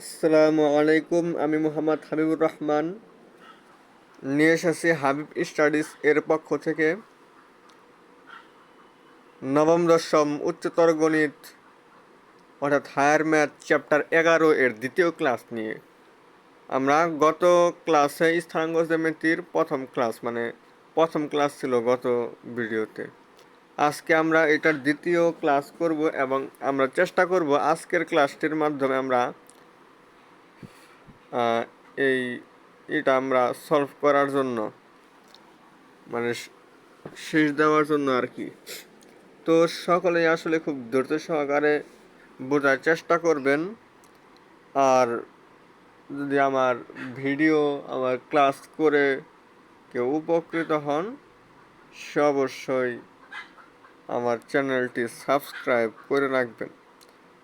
আসসালামু আলাইকুম, আমি মোহাম্মদ হাবিবুর রহমান। নিয়ে এসেছি হাবিব স্টাডিজ এর পক্ষ থেকে নবম, দশম উচ্চতর গণিত, অর্থাৎ হায়ার ম্যাথ চ্যাপ্টার এগারো এর দ্বিতীয় ক্লাস নিয়ে। আমরা গত ক্লাসে স্থানাঙ্গ জ্যামিতির প্রথম ক্লাস মানে প্রথম ক্লাস ছিল গত ভিডিওতে। আজকে আমরা এটার দ্বিতীয় ক্লাস করব এবং আমরা চেষ্টা করব আজকের ক্লাসটির মাধ্যমে আমরা এই এটা আমরা সলভ করার জন্য মানে শেষ দেওয়ার জন্য আর কি। তো সকলেই আসলে খুব ধৈর্য সহকারে বোঝার চেষ্টা করবেন। আর যদি আমার ভিডিও, আমার ক্লাস করে কেউ উপকৃত হন, সে অবশ্যই আমার চ্যানেলটি সাবস্ক্রাইব করে রাখবেন,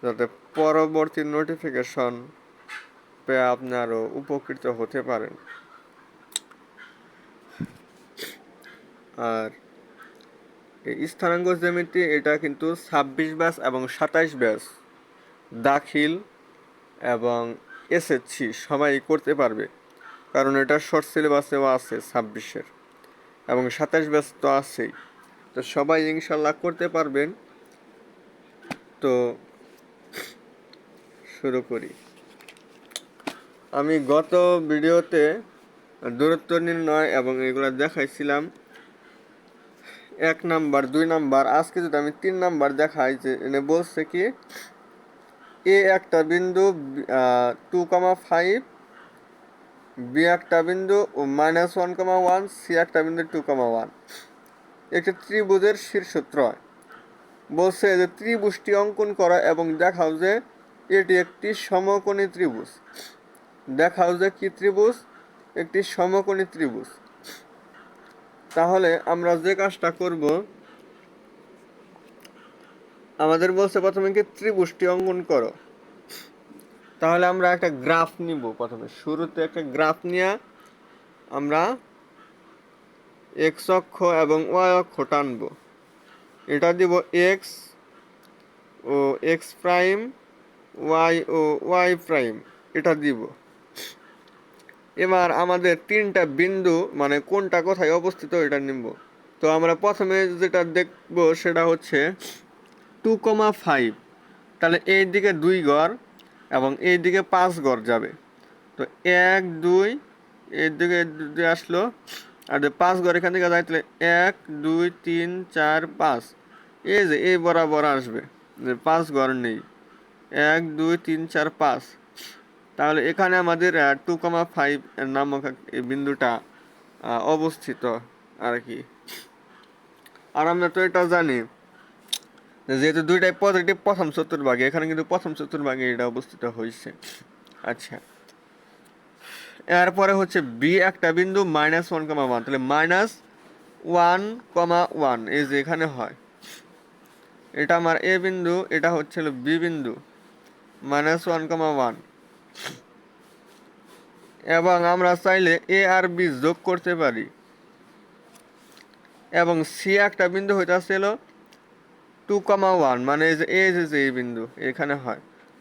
যাতে পরবর্তী নোটিফিকেশন পেয়ে আপনি আরও উপকৃত হতে পারেন। আর এই স্থানাঙ্ক জ্যামিতি, এটা কিন্তু ছাব্বিশ ব্যাস এবং সাতাইশ ব্যাস দাখিল এবং এসএসসি সবাই করতে পারবে। কারণ এটা শর্ট সিলেবাসেও আছে ছাব্বিশের এবং সাতাইশ ব্যাস তো আছেই। তো সবাই ইনশাল্লাহ করতে পারবেন। তো শুরু করি। আমি গত ভিডিওতে দূরত্ব নির্ণয় এবং এগুলো দেখাইছিলাম। এক নাম্বার, দুই নাম্বার, আজকে যদি আমি তিন নাম্বার দেখাই যে এনে বলছে কি, এ একটা বিন্দু টু কমা ফাইভ বি একটা বিন্দু minus one comma one C একটা বিন্দু টু কমা ওয়ান একটি ত্রিভুজের শীর্ষত্রয় বলছে যে ত্রিভুজটি অঙ্কন করা এবং দেখাও যে এটি একটি সমকোণী ত্রিভুজ। দেখাও যে কি ত্রিভুজ? একটি সমকোণী ত্রিভুজ। তাহলে আমরা যে কাজটা করব, আমাদের বলছে প্রথমে কি ত্রিভুজটি অঙ্কন করো। তাহলে আমরা একটা গ্রাফ নিব প্রথমে। শুরুতে একটা গ্রাফ নিয়ে আমরা এক্স অক্ষ এবং ওয়াই অক্ষ টানব। এটা দিব এক্স ও এক্স প্রাইম, ওয়াই ও ওয়াই প্রাইম। এটা দিব। এবার আমাদের তিনটা বিন্দু মানে কোনটা কোথায় অবস্থিত এটা নিব তো আমরা প্রথমে যেটা দেখব সেটা হচ্ছে টু কমা ফাইভ। তাহলে এই দিকে দুই গড় এবং এই দিকে পাঁচ গড় যাবে। তো এক, দুই এর দিকে আসলো, আর পাঁচ গড় এখান থেকে যায়, তাহলে এক, দুই, তিন, চার, পাঁচ। এই যে, এই বরাবর আসবে। যে পাঁচ গড় নেই। এক, দুই, তিন, চার, পাঁচ। তাহলে এখানে আমাদের টু কমা ফাইভ নামক বিন্দুটা অবস্থিত আর কি। আর আমরা তো এটা জানি, যেহেতু দুইটাই পজিটিভ প্রথম চতুর্ভাগে, এখানে কিন্তু প্রথম চতুর্ভাগে এটা অবস্থিত হয়েছে। আচ্ছা। এরপরে হচ্ছে বি একটা বিন্দু মাইনাস ওয়ান কমা ওয়ান তাহলে মাইনাস ওয়ান কমা ওয়ান এই যে এখানে হয়। এটা আমার এ বিন্দু, এটা হচ্ছিল বি বিন্দু মাইনাস ওয়ান কমা ওয়ান এবং আমরা চাইলে এ আর বি যোগ করতে পারি। এবং সি একটা বিন্দু হইতেছিল টু কমা ওয়ান মানে এই যে যে এই বিন্দু এখানে হয়।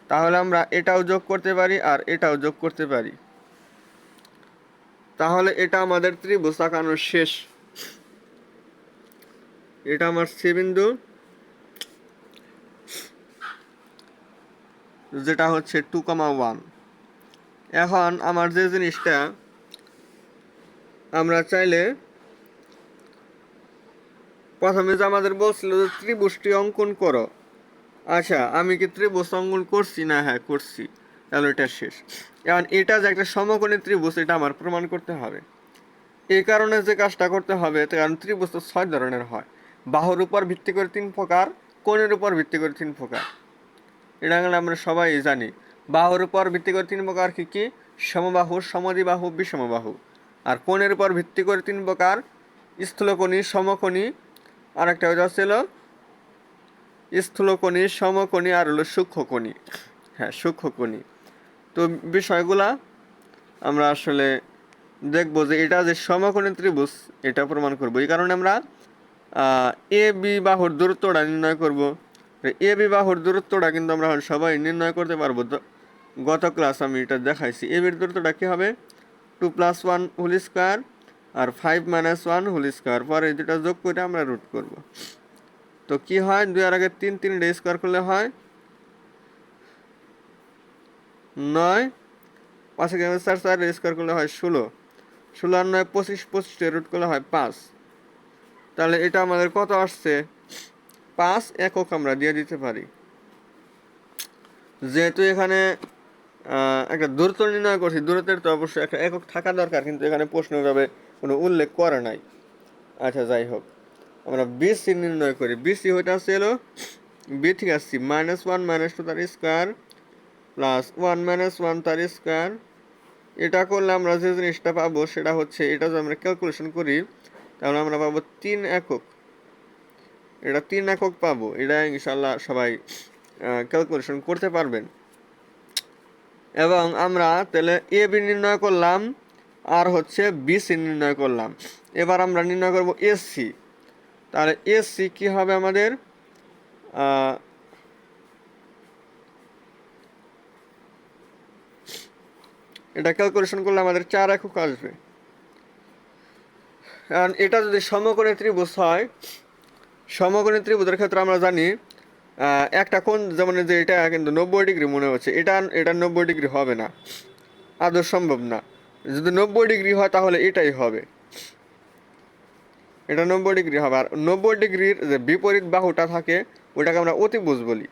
তাহলে আমরা এটাও যোগ করতে পারি আর এটাও যোগ করতে পারি। তাহলে এটা আমাদের ত্রিভুজ আঁকানোর শেষ। এটা আমার সি বিন্দু। যেটা হচ্ছে টু কমা ওয়ান এখন আমার যে জিনিসটা, আমরা চাইলে প্রথমে যে আমাদের বলছিল যে ত্রিভুজটি অঙ্কন করো। আচ্ছা আমি কি ত্রিভুজ অঙ্কন করছি? না হ্যাঁ করছি। তাহলে এটা শেষ। এখন এটা যে একটা সমকোণী ত্রিভুজ, এটা আমার প্রমাণ করতে হবে। এই কারণে যে কাজটা করতে হবে কারণ ত্রিভুজ তো ছয় ধরনের হয়। বাহুর উপর ভিত্তি করে তিন প্রকার, কোণের উপর ভিত্তি করে তিন প্রকার। এটা আমরা সবাই জানি। বাহুর উপর ভিত্তি করে তিন প্রকার কি কি? সমবাহু, সমদ্বিবাহু, বিষমবাহু। আর কোণের উপর ভিত্তি করে তিন প্রকার? স্থূলকোণী, সমকোণী। আর একটা ছিল, স্থূলকোণী, সমকোণী আর হলো সূক্ষ্মকোণী। হ্যাঁ সূক্ষ্মকোণী। তো বিষয়গুলা আমরা আসলে দেখব যে এটা যে সমকোণী ত্রিভুজ, এটা প্রমাণ করব। এই কারণে আমরা এ বি বাহুর দূরত্বটা নির্ণয় করব। এ বি বাহুর দূরত্বটা কিন্তু আমরা সবাই নির্ণয় করতে পারব। গত ক্লাস আমি এটা দেখাইছি। এ বির দূরত্বটা কী হবে? Two plus one whole square আর five minus one whole square পরে এই দুটা যোগ করে আমরা রুট করব। তো কি হয়? দুই আর আগে তিন তিন ডে স্কোয়ার করলে হয় নয়। পাঁচে চার চার স্কোয়ার করলে হয় ষোলো। ষোলো আর নয়, পঁচিশ, পঁচিশে রুট করলে হয় পাঁচ। তাহলে এটা আমাদের কত আসছে? পাঁচ একক আমরা দিয়ে দিতে পারি। যেহেতু এখানে একটা দূরত্ব নির্ণয় করছি। দূরত্বের তো অবশ্যই একটা একক থাকা দরকার, কিন্তু এখানে প্রশ্ন প্রশ্নভাবে কোনো উল্লেখ করে নাই। আচ্ছা যাই হোক। আমরা বিসি নির্ণয় করি। বিসি হইতে ছিল বি থেকে আসছি মাইনাস ওয়ান মাইনাস টু তার square plus one minus one তার স্কোয়ার এটা করলে আমরা যে জিনিসটা পাবো সেটা হচ্ছে, এটা যদি আমরা ক্যালকুলেশন করি, তাহলে আমরা পাবো তিন একক। এটা তিন একক পাবো। এটা ইনশাল্লাহ সবাই ক্যালকুলেশন করতে পারবেন। এবং আমরা তাহলে এ বি নির্ণয় করলাম, আর হচ্ছে বিসি নির্ণয় করলাম। এবার আমরা নির্ণয় করব এসসি তাহলে এসসি কি হবে আমাদের? এটা ক্যালকুলেশন করলে আমাদের চার একক আসবে। কারণ এটা যদি সমকোণী ত্রিভুজ হয়, সমকোণী ত্রিভুজের ক্ষেত্রে আমরা জানি একটা কোণ যেমন যে এটা কিন্তু নব্বই ডিগ্রি মনে হচ্ছে, এটা এটা নব্বই ডিগ্রি হবে না। আদৌ সম্ভব না। যদি নব্বই ডিগ্রি হয় তাহলে এটাই হবে। এটা নব্বই ডিগ্রি হবে। আর নব্বই ডিগ্রির যে বিপরীত বাহুটা থাকে, ওটাকে আমরা অতিভুজ বলি।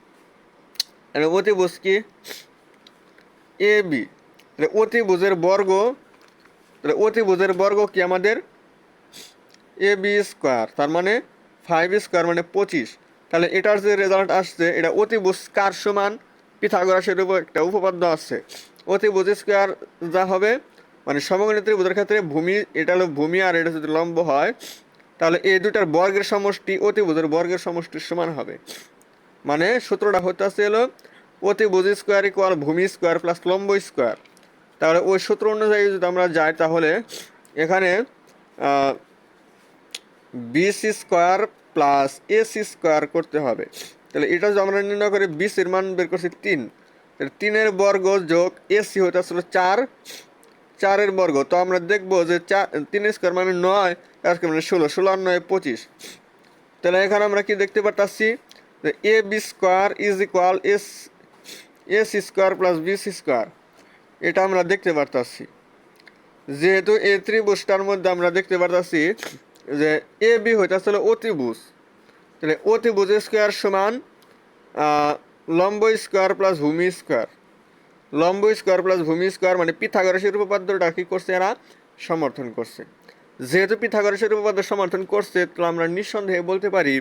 অতিভুজ কি? A, B. তাহলে অতিভুজের বর্গ, তাহলে অতিভুজের বর্গ কি আমাদের? A, B square. তার মানে ফাইভ স্কোয়ার মানে পঁচিশ। তাহলে এটার যে রেজাল্ট আসছে, এটা অতিভুজ কার সমান? পিথাগোরাসের উপর একটা উপপাদ্য আসছে অতিভুজ স্কোয়ার যা হবে মানে সমগণী ত্রিভুজের ক্ষেত্রে ভূমি, এটা হলো ভূমি আর এটা যদি লম্ব হয়, তাহলে এই দুটার বর্গের সমষ্টি অতিভুজের বর্গের সমষ্টির সমান হবে। মানে সূত্রটা হতে আসছে হলো, অতিভুজ স্কোয়ার ইকুয়াল ভূমি স্কোয়ার প্লাস লম্ব স্কোয়ার তাহলে ওই সূত্র অনুযায়ী যদি আমরা যাই, তাহলে এখানে BC square plus AC square করতে হবে। তাহলে এটা যদি আমরা নির্ণয় করে বিসির মান বের করছি তিন। তাহলে তিনের বর্গ যোগ এসি হতে আসলে চার। চারের বর্গ, তো আমরা দেখব যে চার, তিন স্কোয়ার মানে নয় স্কোয়ার মানে ষোলো ষোলো আর নয় পঁচিশ। তাহলে এখানে আমরা কি দেখতে পারতাছি? যে A B square is equal S S square plus BC square এটা আমরা দেখতে পারতাছি। যেহেতু এ ত্রিভুজটার মধ্যে আমরা দেখতে পারতাছি যে এ বি হইতেছে অতিভুজ। তাহলে অতিভুজ স্কোয়ার সমান লম্ব স্কোয়ার প্লাস ভূমি স্কোয়ার। লম্ব স্কোয়ার প্লাস ভূমি স্কোয়ার মানে পিথাগোরাসের উপপাদ্যটা কি করছে এরা? সমর্থন করছে। যেহেতু পিথাগোরাসের উপপাদ্য সমর্থন করছে তো আমরা নিঃসন্দেহে বলতে পারি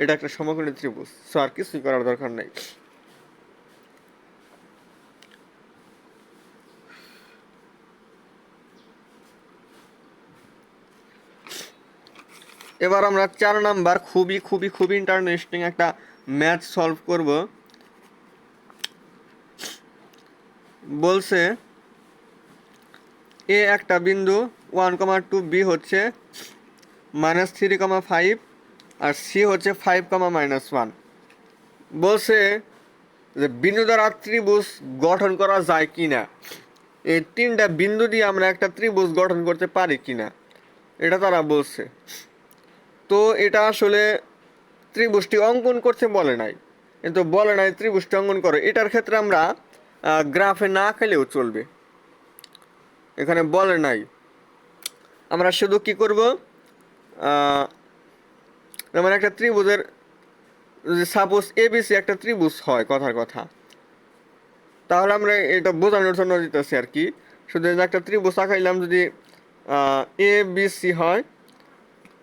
এটা একটা সমকোণী ত্রিভুজ। সো আর কিছুই করার দরকার নাই। এবার আমরা চার নাম্বার খুবই খুবই খুবই ইন্টারেস্টিং একটা ম্যাথ সলভ করব। বলছে, এ একটা বিন্দু ওয়ান কমা টু বি হচ্ছে মাইনাস থ্রি কমা ফাইভ আর সি হচ্ছে ফাইভ কমা মাইনাস ওয়ান বলছে যে বিন্দু দ্বারা ত্রিভুজ গঠন করা যায় কি না এই তিনটা বিন্দু দিয়ে আমরা একটা ত্রিভুজ গঠন করতে পারি কি না এটা তারা বলছে। তো এটা আসলে ত্রিভুজটি অঙ্কন করতে বলে নাই। কিন্তু বলে নাই ত্রিভুজটি অঙ্কন করে। এটার ক্ষেত্রে আমরা গ্রাফে না খেলেও চলবে। এখানে বলে নাই। আমরা শুধু কি করব? যেমন একটা ত্রিভুজের সাপোজ এবিসি একটা ত্রিভুজ হয় কথার কথা, তাহলে আমরা এটা বোঝানোর জন্য দিতেছি আর কি। শুধু একটা ত্রিভুজ আঁকাইলাম, যদি এ বি সি হয়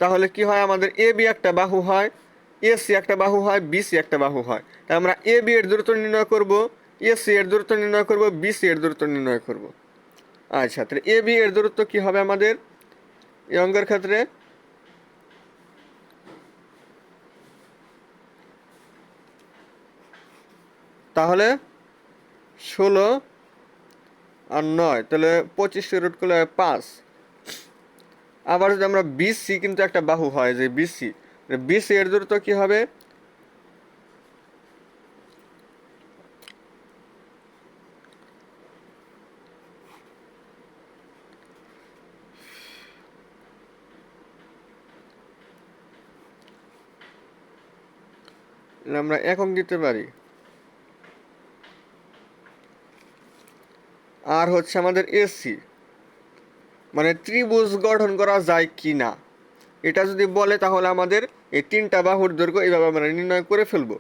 তাহলে কি হয়? আমাদের এ বি একটা বাহু হয় এ সি একটা বাহু হয় বি সি একটা বাহু হয়। তাই আমরা এ বি এর দূরত্ব নির্ণয় করব এ সি এর দূরত্ব নির্ণয় করব বি সি এর দূরত্ব নির্ণয় করব। আচ্ছা তাহলে এ বি এর দূরত্ব কি হবে আমাদের? এই অঙ্কের ক্ষেত্রে তাহলে ষোলো আর নয়, তাহলে পঁচিশে রুট করলে পাঁচ। আবার যদি আমরা বিসি কিন্তু একটা বাহু হয়, যে বিসি বিসি এর দূরত্ব কি হবে? আমরা একক দিতে পারি। আর হচ্ছে আমাদের এসি মানে ত্রিভুজ গঠন করা যায় কি না? এটা যদি বলে তাহলে আমাদের এই তিনটা বাহুর দৈর্ঘ্য এইভাবে আমরা নির্ণয় করে ফেলব।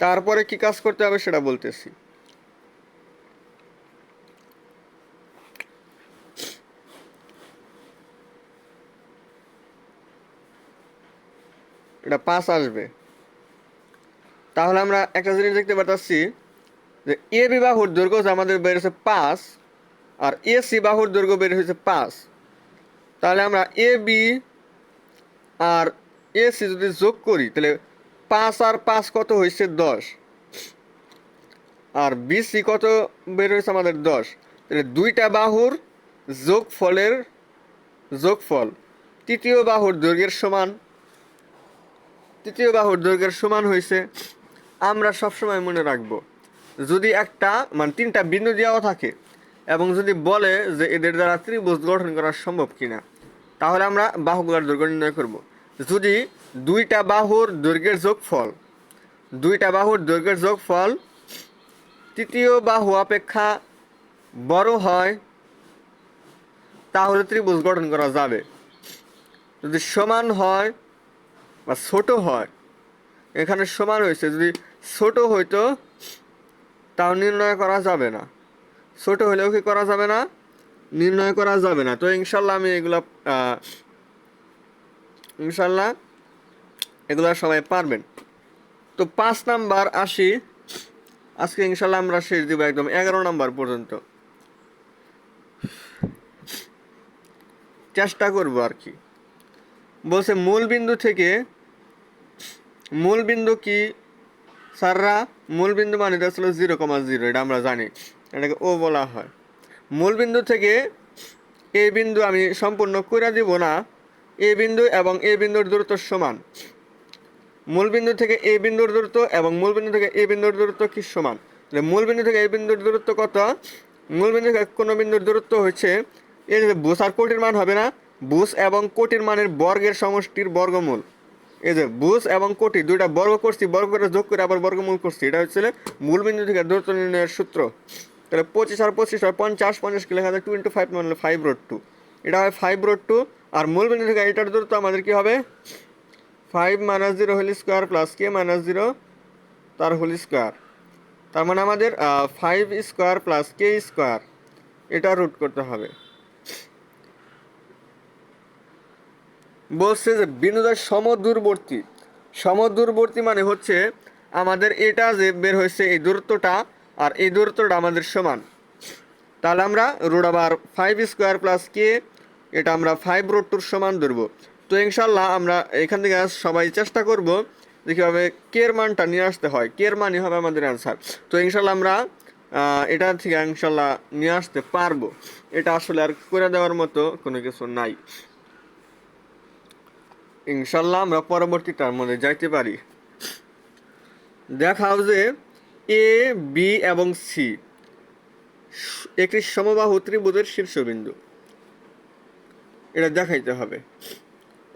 তারপরে কি কাজ করতে হবে সেটা বলতেছি। এটা পাঁচ আসবে। তাহলে আমরা একটা জিনিস দেখতে পাচ্ছি যে এ বি বাহুর দৈর্ঘ্য আমাদের বেড়েছে পাঁচ আর এ সি বাহুর দৈর্ঘ্য বের হয়েছে পাঁচ। তাহলে আমরা A B R A C যদি যোগ করি, তাহলে পাঁচ আর পাঁচ কত হয়েছে দশ? আর বিসি কত বের হয়েছে আমাদের দশ? তাহলে দুইটা বাহুর যোগফলের যোগফল তৃতীয় বাহুর দৈর্ঘ্যের সমান, তৃতীয় বাহুর দৈর্ঘ্যের সমান হয়েছে। আমরা সবসময় মনে রাখব, যদি একটা মানে তিনটা বিন্দু দেওয়া থাকে এবং যদি বলে যে এদের দ্বারা ত্রিভুজ গঠন করা সম্ভব কিনা, তাহলে আমরা বাহুগুলোর দৈর্ঘ্য নির্ণয় করব। যদি দুইটা বাহুর দৈর্ঘ্যের যোগফল, দুইটা বাহুর দৈর্ঘ্যের যোগফল তৃতীয় বাহু অপেক্ষা বড় হয়, তাহলে ত্রিভুজ গঠন করা যাবে। যদি সমান হয় বা ছোট হয়, এখানে সমান হয়েছে, যদি ছোট হইতো, তাও নির্ণয় করা যাবে না। ছোট হলেও কি করা যাবে না? নির্ণয় করা যাবে না। তো ইনশাল্লাহ আমি এগুলা ইনশাল্লাহ এগুলা সবাই পারবেন। তো পাঁচ নাম্বার আসি। আজকে ইনশাল্লাহ আমরা শেষ দিব একদম এগারো নাম্বার পর্যন্ত। চেষ্টা করব আর কি। বলছে মূল বিন্দু থেকে, মূল বিন্দু কি? স্যাররা মূল বিন্দু মানে ছিল জিরো কমা জিরো এটা আমরা জানি। এটাকে ও বলা হয়। মূল বিন্দু থেকে এ বিন্দু আমি সম্পূর্ণ করে দিব না। এ বিন্দু এবং এ বিন্দুর দূরত্ব সমান। মূল বিন্দু থেকে এ বিন্দুর দূরত্ব এবং মূল বিন্দু থেকে এ বিন্দুর দূরত্ব কি সমান? তাহলে মূল বিন্দু থেকে এই বিন্দুর দূরত্ব কত? মূল বিন্দু থেকে কোনো বিন্দুর দূরত্ব হচ্ছে যে বুস আর কোটির মান হবে না? বুস এবং কোটির মানের বর্গের সমষ্টির বর্গমূল। এই যে বুস এবং কোটি, দুইটা বর্গ করছি, বর্গ করে যোগ করে আবার বর্গমূল করছি। এটা হচ্ছে মূল বিন্দু থেকে দূরত্ব নির্ণয়ের সূত্র। তাহলে পঁচিশ আর পঁচিশ হয় পঞ্চাশ পঞ্চাশ কি লেখা যায়? টু ইন্টু ফাইভ মানে ফাইভ রোড টু এটা হয় ফাইভ রোড টু আর মূল বিন্দু থেকে এটার দূরত্ব আমাদের কি হবে? Five minus zero whole square plus K minus zero তার হোল স্কোয়ার তার মানে আমাদের five square plus K square এটা রুট করতে হবে। বলছে যে বিন্দুদের সমদূরবর্তী। সমদূরবর্তী মানে হচ্ছে আমাদের এটা যে বের হয়েছে এই দূরত্বটা, আর এই দূরত্বটা আমাদের সমান। তাহলে আমরা রুট আবার ফাইভ স্কোয়ার প্লাস কে এটা আমরা ফাইভ রোড টুর সমান ধরবো। তো ইনশাল্লাহ আমরা এখান থেকে সবাই চেষ্টা করব যে কীভাবে কের মানটা নিয়ে আসতে হয়। কের মানই হবে আমাদের অ্যান্সার তো ইনশাল্লাহ আমরা এটা থেকে ইনশাল্লাহ নিয়ে আসতে পারব। এটা আসলে আর করে দেওয়ার মতো কোনো কিছু নাই। ইনশাল্লাহ আমরা পরবর্তী তার মধ্যে যাইতে পারি। দেখাও যে এ বি এবং সি একটি সমবাহু ত্রিভুজের শীর্ষবিন্দু। এটা দেখাইতে হবে।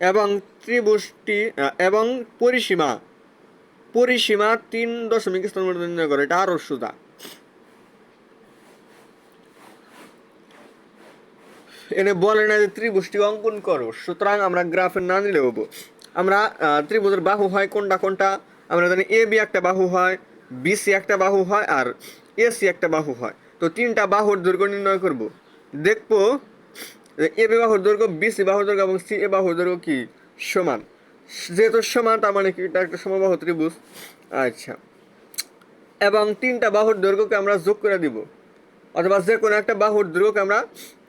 এবং ত্রিভুজটি এবং পরিসীমা পরিসীমা তিন দশমিক স্থান নির্ণয় করে। এটা আরও সুদা এনে বলে না যে ত্রিভুজটি অঙ্কন করো। সুতরাং আমরা গ্রাফে না নিলে হব আমরা ত্রিভুজের বাহু হয় কোনটা কোনটা? আমরা জানি এ বি একটা বাহু হয়, বি সি একটা বাহু হয়, আর এ সি একটা বাহু হয়। তো তিনটা বাহুর দৈর্ঘ্য নির্ণয় করব। দেখব যে এ বি বাহুর দৈর্ঘ্য, বি সি বাহুর দৈর্ঘ্য এবং সি এ বাহুর দৈর্ঘ্য কি? সমান। যেহেতু সমান, তার মানে কি? এটা একটা সমবাহু ত্রিভুজ। আচ্ছা। এবং তিনটা বাহুর দৈর্ঘ্যকে আমরা যোগ করে দিব। অথবা যে কোনো একটা বাহুর দৈর্ঘ্যকে আমরা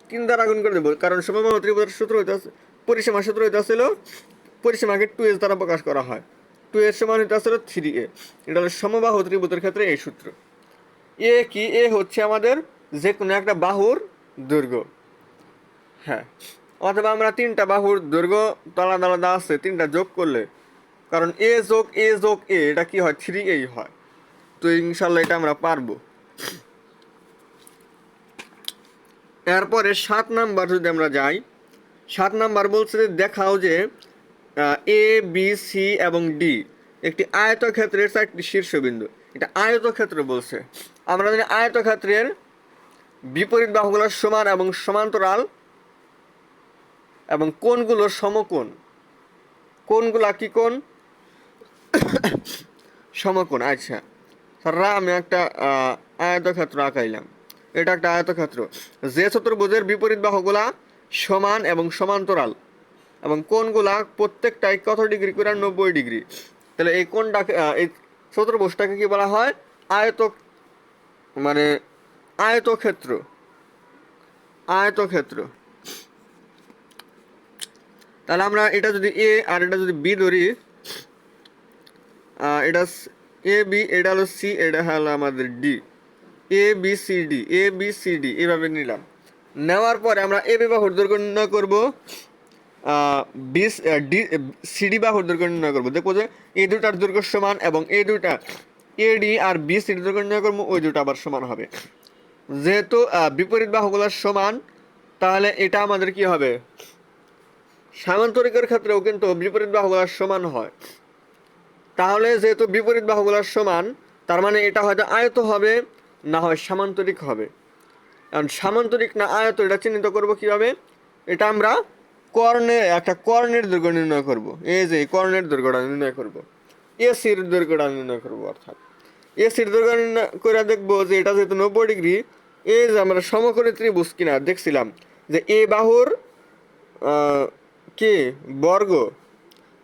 তিন দ্বারা গুণ করে দেবো। কারণ সমবাহু ত্রিভুজের সূত্র হইতে পরিসীমা সূত্র হইতে ছিল পরিসীমাকে টু এস দ্বারা প্রকাশ করা হয়। টু এর সমান হইতে আসলে থ্রি এ এটা হলো সমবাহু ত্রিভুজের ক্ষেত্রে এই সূত্র। এ কি? এ হচ্ছে আমাদের যে কোনো একটা বাহুর দৈর্ঘ্য। হ্যাঁ। অথবা আমরা তিনটা বাহুর দৈর্ঘ্য আলাদা আলাদা আছে, তিনটা যোগ করলে। কারণ এ যোগ এ যোগ এ এটা কি হয়? থ্রি এই হয়। তো ইনশাল্লাহ এটা আমরা পারব। এরপরে সাত নাম্বার যদি আমরা যাই, সাত নাম্বার বলছে দেখাও যে এ বি সি এবং ডি একটি আয়তক্ষেত্রের চারটি শীর্ষবিন্দু। এটা আয়তক্ষেত্র বলছে। আমরা জানি আয়তক্ষেত্রের বিপরীত বাহুগুলো সমান এবং সমান্তরাল এবং কোনগুলো সমকোণ। কোণগুলা কি কোন সমকোণ আচ্ছা। স্যাররা আমি একটা আয়তক্ষেত্র আঁকাইলাম। এটা একটা আয়তক্ষেত্র। যে চতুর্ভুজের বিপরীত বাহুগুলা সমান এবং সমান্তরাল এবং কোনগুলা প্রত্যেকটাই কত ডিগ্রি করে? নব্বই ডিগ্রি। তাহলে এই কোণটাকে আহ, এই চতুর্ভুজটাকে কি বলা হয়? আয়ত মানে আয়তক্ষেত্র। আয়তক্ষেত্র। তাহলে আমরা এটা যদি এ আর এটা যদি বি ধরি এটা এ বি এটা হলো সি এটা হলো আমাদের D A B C D A B C D এভাবে নিলাম। নেওয়ার পরে আমরা এ বি বাহুর দৈর্ঘ্য নির্ণয় করব। বি ডি সিডি বাহুর দৈর্ঘ্য নির্ণয় করব। দেখব যে এই দুটার দৈর্ঘ্য সমান এবং এই দুটা এ ডি আর বি সিডি দৈর্ঘ্য নির্ণয় করব, ওই দুটা আবার সমান হবে। যেহেতু বিপরীত বাহুগুলো সমান, তাহলে এটা আমাদের কি হবে? সামান্তরিকের ক্ষেত্রেও কিন্তু বিপরীত বাহুগুলো সমান হয়। তাহলে যেহেতু বিপরীত বাহুগুলো সমান, তার মানে এটা হয়তো আয়ত হবে না হয় সামান্তরিক হবে। কারণ সামান্তরিক না আয়ত এটা চিহ্নিত করব কীভাবে? এটা আমরা কর্ণে, একটা কর্ণের দৈর্ঘ্য নির্ণয় করব। এই যে কর্ণের দৈর্ঘ্যটা নির্ণয় করব। এসির দৈর্ঘ্যটা নির্ণয় করব, অর্থাৎ। এসির দৈর্ঘ্য নির্ণয় করে দেখব যে এটা যেহেতু নব্বই ডিগ্রি এই যে আমরা সমকোণী ত্রিভুজ কিনা দেখছিলাম যে এ বাহুর কে? বর্গ।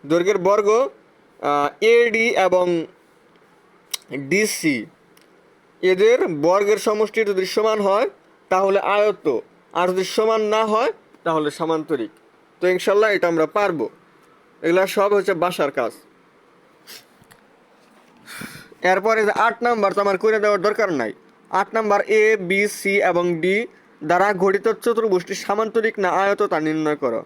দৈর্ঘ্যের বর্গ এডি এবং ডিসি এদের বর্গের সমষ্টি যদি সমান হয়, তাহলে আয়ত্ত। আর যদি সমান না হয়, তাহলে সামান্তরিক। তো ইনশাল্লাহ এটা আমরা পারব। এগুলা সব হচ্ছে বাসার কাজ। এরপরে যে আট নাম্বার তো আমার করে দেওয়ার দরকার নাই। আট নাম্বার এ, বি, সি এবং ডি দ্বারা গঠিত চতুর্ভুজটি সামান্তরিক না আয়ত তা নির্ণয় করো।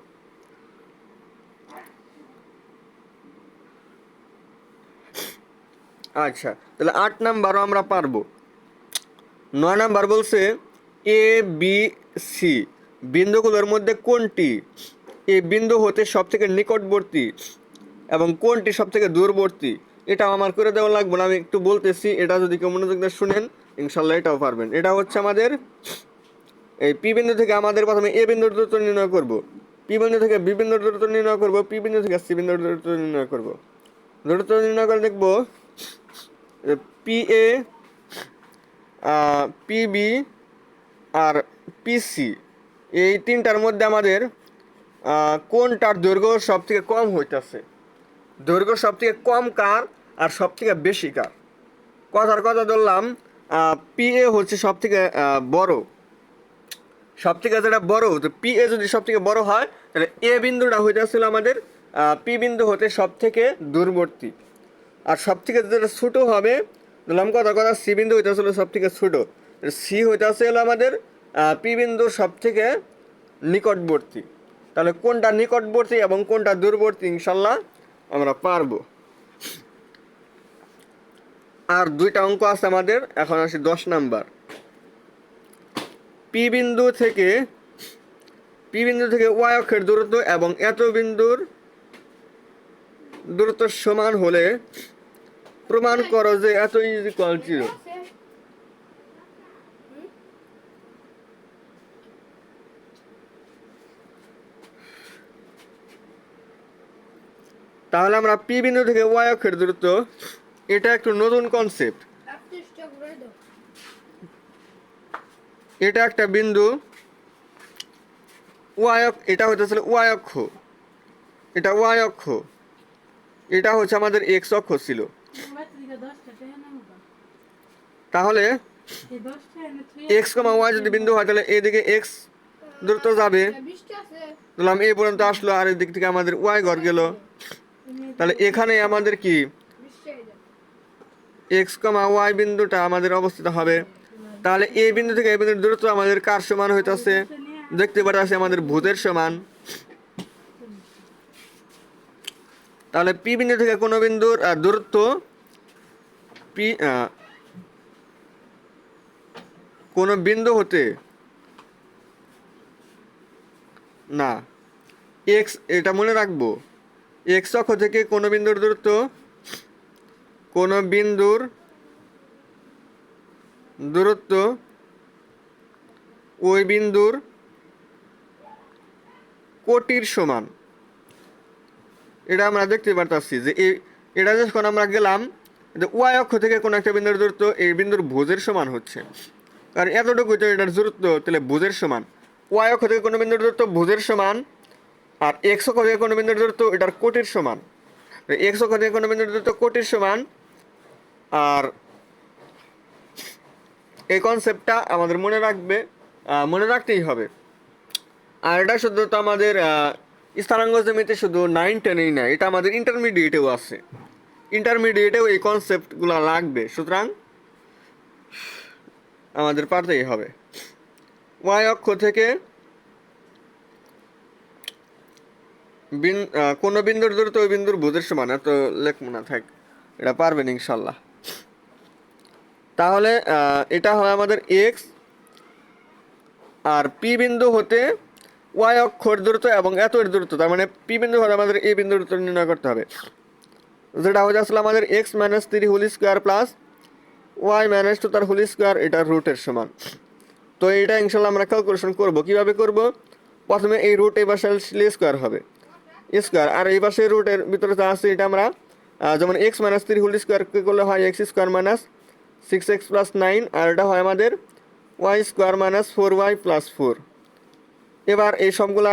আচ্ছা তাহলে আট নাম্বারও আমরা পারব। নয় নাম্বার বলছে এ বি সি বিন্দুগুলোর মধ্যে কোনটি এই বিন্দু হতে সব থেকে নিকটবর্তী এবং কোনটি সব থেকে দূরবর্তী? এটা আমার করে দেওয়া লাগবে না, আমি একটু বলতেছি। এটা যদি কেউ মনোযোগ দিয়ে শুনেন, ইনশাল্লাহ এটাও পারবেন। এটা হচ্ছে আমাদের এই পি বিন্দু থেকে আমাদের প্রথমে এ বিন্দুর দূরত্ব নির্ণয় করব। পি বিন্দু থেকে বি বিন্দুর দূরত্ব নির্ণয় করব পি বিন্দু থেকে সি বিন্দুর দূরত্ব নির্ণয় করব। দূরত্ব নির্ণয় করে দেখব পি এ পিবি আর পিসি। এই তিনটার মধ্যে আমাদের কোনটার দৈর্ঘ্য সব থেকে কম হইতেছে? দৈর্ঘ্য সব থেকে কম কার আর সব থেকে বেশি কার? কথার কথা ধরলাম পি এ হচ্ছে সব থেকে বড়। সব থেকে যেটা বড়, তো পি এ যদি সব থেকে বড় হয়, তাহলে এ বিন্দুটা হইতেছিল আমাদের পি বিন্দু হতে সব থেকে দূরবর্তী। আর সব থেকে যেটা ছোটো হবে ধরলাম কথা কথা সি বিন্দু হইতেছিল সব থেকে ছোটো সি হইতে হইতেছে হলো আমাদের পি বিন্দু সব থেকে নিকটবর্তী। তাহলে কোনটা নিকটবর্তী এবং কোনটা দূরবর্তী ইনশাল্লাহ আমরা পারব। আর দুইটা অঙ্ক আছে আমাদের, এখন আসি দশ নাম্বার। পি বিন্দু থেকে, পি বিন্দু থেকে ওয়াই অক্ষের দূরত্ব এবং এত বিন্দুর দূরত্ব সমান হলে প্রমাণ করো যে এত ইজ কল জিরো তাহলে আমরা পি বিন্দু থেকে ওয়াই অক্ষের দূরত্ব, এটা একটু নতুন কনসেপ্ট এটা একটা বিন্দু, ওয়াই এটা হইতেছিল ওয়াই অক্ষ। এটা ওয়াই অক্ষ। এটা হচ্ছে আমাদের এক্স অক্ষ ছিল। তাহলে এক্স কমা ওয়াই যদি বিন্দু হয়, তাহলে এদিকে এক্স দূরত্ব যাবে। ধরলাম এ পর্যন্ত আসলো, আর এদিক থেকে আমাদের ওয়াই ঘর গেল। তাহলে এখানে আমাদের কি? এক্স কমা ওয়াই বিন্দুটা আমাদের অবস্থিত হবে। তাহলে এই বিন্দু থেকে এই বিন্দুর দূরত্ব আমাদের কার সমান হইতেছে? দেখতে পারতেছে আমাদের ভূতের সমান। তাহলে পি বিন্দু থেকে কোনো বিন্দুর দূরত্ব পি কোনো বিন্দু হতে না। এক্স, এটা মনে রাখব, এক্স অক্ষ থেকে কোনো বিন্দুর দূরত্ব, কোনো বিন্দুর দূরত্ব ওই বিন্দুর কোটির সমান। এটা আমরা দেখতে পারতাছি যে এই এটা যখন আমরা গেলাম, যে ওয়াই অক্ষ থেকে কোনো একটা বিন্দুর দূরত্ব এই বিন্দুর ভোজের সমান হচ্ছে। কারণ এতটুকু তো এটার দূরত্ব, তাহলে ভোজের সমান। ওয়াই অক্ষ থেকে কোনো বিন্দুর দূরত্ব ভোজের সমান, আর এক্স অক্ষ থেকে কোনো বিন্দুর দূরত্ব এটার কোটির সমান। এক্স অক্ষ থেকে কোনো বিন্দুর দূরত্ব কোটির সমান, আর এই কনসেপ্টটা আমাদের মনে রাখবে মনে রাখতেই হবে। আর এটা শুধু তো আমাদের স্থানাঙ্গ জমিতে শুধু নাইন টেনেই না এটা আমাদের ইন্টারমিডিয়েটেও আছে। ইন্টারমিডিয়েটেও এই কনসেপ্টগুলো লাগবে। সুতরাং আমাদের পারতেই হবে। ওয়াই অক্ষ থেকে কোনো বিন্দুর দূরত্ব ওই বিন্দুর ভুজের সমান, এত লেখ না থাক। এটা পারবেন ইনশাল্লাহ। তাহলে এটা হয় আমাদের এক্স আর পি বিন্দু হতে ওয়াই অক্ষর দূরত্ব এবং এত দূরত্ব তার মানে পি বিন্দু হতে আমাদের এ বিন্দুর দূরত্ব নির্ণয় করতে হবে। যেটা হয়ে আসলে আমাদের x minus three whole square plus y minus two তার হোল স্কোয়ার এটা রুটের সমান। তো এটা ইনশাল্লাহ আমরা ক্যালকুলেশন করব। কীভাবে করব? প্রথমে এই রুট এই পাশে আসলে স্কোয়ার হবে। স্কোয়ার আর এই পাশে রুটের ভিতরে যা আছে এটা আমরা যেমন x minus three whole square করলে হয় x square minus six x plus nine আর এটা হয় আমাদের y square minus four y plus four এবার এই সবগুলা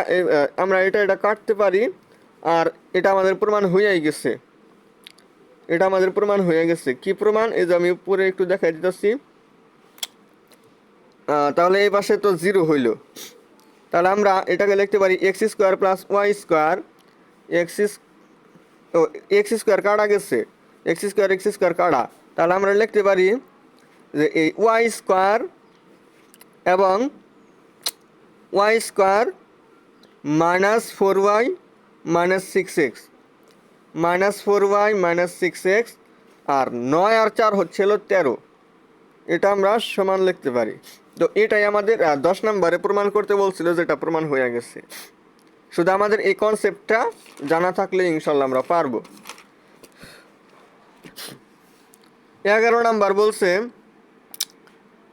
আমরা এটা এটা কাটতে পারি, আর এটা আমাদের প্রমাণ হয়েই গেছে। এটা আমাদের প্রমাণ হয়ে গেছে। কি প্রমাণ? এই যে আমি উপরে একটু দেখাই দিতেছি। তাহলে এই পাশে তো জিরো হইল। তাহলে আমরা এটাকে লিখতে পারি x square plus y square x ও এক্স স্কোয়ার কাটা গেছে। এক্স স্কোয়ার এক্স স্কোয়ার কাটা। তাহলে আমরা লিখতে পারি যে এই ওয়াই স্কোয়ার এবং y square minus four y minus six x. Minus four y minus six x আর নয় আর চার হচ্ছিল তেরো। এটা আমরা সমান লিখতে পারি। তো এটাই আমাদের দশ নম্বরে প্রমাণ করতে বলছিল যেটা প্রমাণ হয়ে গেছে। শুধু আমাদের এই কনসেপ্টটা জানা থাকলে ইনশাল্লাহ আমরা পারব। এগারো নাম্বার বলছে,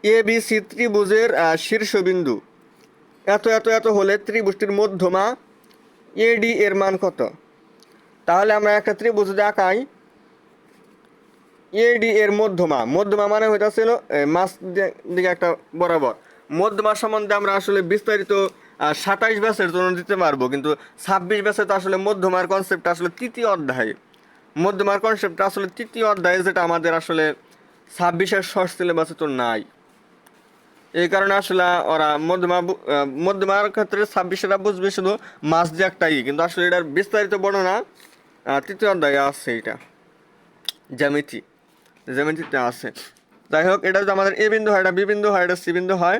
এ, বি, সি ত্রিভুজের শীর্ষবিন্দু। এত এত এত হলে ত্রিভুজটির মধ্যমা এডি এর মান কত? তাহলে আমরা একটা ত্রিভুজ দেখাই। এডি এর মধ্যমা মধ্যমা মানে হইতাছিল দি- দিকে একটা বরাবর। মধ্যমা সম্বন্ধে আমরা আসলে বিস্তারিত সাতাইশ ব্যাসের জন্য দিতে পারব, কিন্তু ছাব্বিশ ব্যাসে তো আসলে মধ্যমার কনসেপ্ট আসলে তৃতীয় অধ্যায়। মধ্যমার কনসেপ্ট আসলে তৃতীয় অধ্যায়, যেটা আমাদের আসলে ছাব্বিশের ষষ্ঠ সিলেবাসে তো নাই। এই কারণে আসলে ওরা মধ্যমা মধ্যমার ক্ষেত্রে ছাব্বিশেরা বুঝবে শুধু মাছ দিয়ে একটাই, কিন্তু আসলে এটার বিস্তারিত বর্ণনা তৃতীয় অধ্যায়ে আছে এটা। জ্যামিতি, জ্যামিতিতে আছে। যাই হোক, এটা যদি আমাদের এ বিন্দু হয়, এটা বি বিন্দু হয়, এটা সি বিন্দু হয়।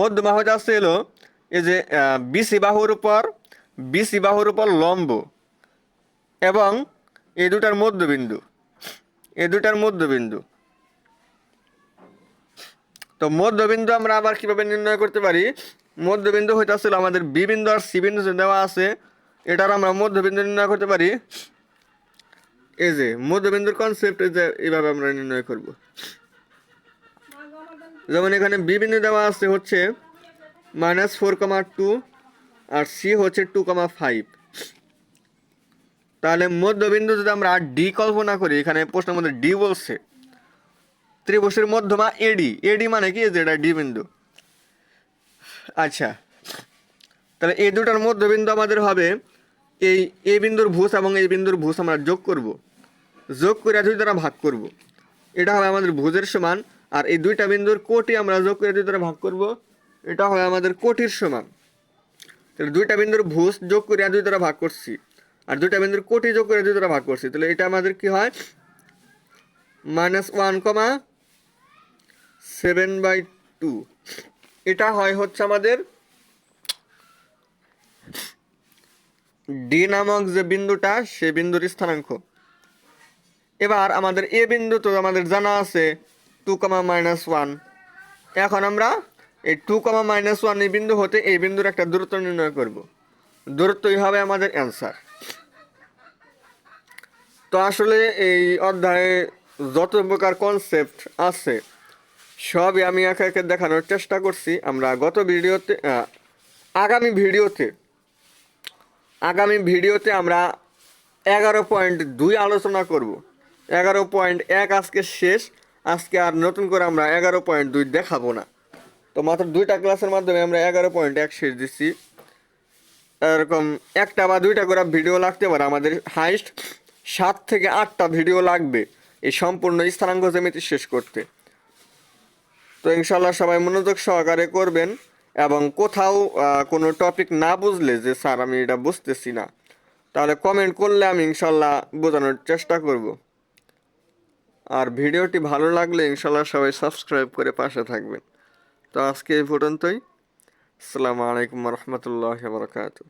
মধ্যমা হয়ে যাচ্ছে এলো, এই যে বিসি বাহুর উপর, বিসি বাহুর উপর লম্ব এবং এই দুটার মধ্যবিন্দু, এই দুটার মধ্যবিন্দু। তো মধ্যবিন্দু আমরা আবার কীভাবে নির্ণয় করতে পারি? মধ্যবিন্দু হইতেছিল আমাদের বি বিন্দু আর সি বিন্দু দেওয়া আছে, এটার আমরা মধ্যবিন্দু নির্ণয় করতে পারি। এই যে, মধ্যবিন্দুর কনসেপ্ট যে, এইভাবে আমরা নির্ণয় করব। যেমন এখানে বি বিন্দু দেওয়া আছে হচ্ছে মাইনাস ফোর কমা টু আর সি হচ্ছে টু কমা ফাইভ তাহলে মধ্যবিন্দু যদি আমরা ডি কল্পনা করি, এখানে প্রশ্নের মধ্যে ডি বলছে ত্রিভুজের মধ্যমা এডি এডি মানে কি? এই যে ডি বিন্দু। আচ্ছা। তাহলে এই দুটার মধ্যবিন্দু আমাদের হবে এই এ বিন্দুর ভুজ এবং এই বিন্দুর ভুজ আমরা যোগ করব। যোগ করে দুই দ্বারা ভাগ করব। এটা হবে আমাদের ভুজের সমান, আর এই দুইটা বিন্দুর কোটি আমরা যোগ করে দুই দ্বারা ভাগ করব। এটা হবে আমাদের কোটির সমান। তাহলে দুইটা বিন্দুর ভুজ যোগ করে দুই দ্বারা ভাগ করছি, আর দুইটা বিন্দুর কোটি যোগ করে দুই দ্বারা ভাগ করছি। তাহলে এটা আমাদের কি হয়? Minus one comma seven by two. এটা হয় হচ্ছে আমাদের ডি নামক যে বিন্দুটা, সে বিন্দুর স্থানাঙ্ক। এবার আমাদের এ বিন্দু তো আমাদের জানা আছে টু কমা মাইনাস ওয়ান এখন আমরা এই টু কমা মাইনাস ওয়ান এই বিন্দু হতে এই বিন্দুর একটা দূরত্ব নির্ণয় করব। দূরত্বই হবে আমাদের অ্যান্সার তো আসলে এই অধ্যায়ে যত প্রকার কনসেপ্ট আছে সবই আমি একে একে দেখানোর চেষ্টা করছি। আমরা গত ভিডিওতে আগামী ভিডিওতে আগামী ভিডিওতে আমরা এগারো পয়েন্ট দুই আলোচনা করব। এগারো পয়েন্ট এক আজকে শেষ, আজকে আর নতুন করে আমরা এগারো পয়েন্ট দুই দেখাবো না। তো মাত্র দুইটা ক্লাসের মাধ্যমে আমরা এগারো পয়েন্ট এক শেষ দিচ্ছি। এরকম একটা বা দুইটা করে ভিডিও লাগতে পারে, আমাদের হাইস্ট সাত থেকে আটটা ভিডিও লাগবে এই সম্পূর্ণ স্থানাঙ্ক জ্যামিতি শেষ করতে। তো ইনশাল্লাহ সবাই মনোযোগ সহকারে করবেন এবং কোথাও কোনো টপিক না বুঝলে যে, স্যার, আমি এটা বুঝতেছি না। তাহলে কমেন্ট করলে আমি ইনশাল্লাহ বোঝানোর চেষ্টা করব। আর ভিডিওটি ভালো লাগলে ইনশাল্লাহ সবাই সাবস্ক্রাইব করে পাশে থাকবেন। তো আজকে এই পর্যন্তই। আসসালামু আলাইকুম রহমতুল্লাহ বরকাতু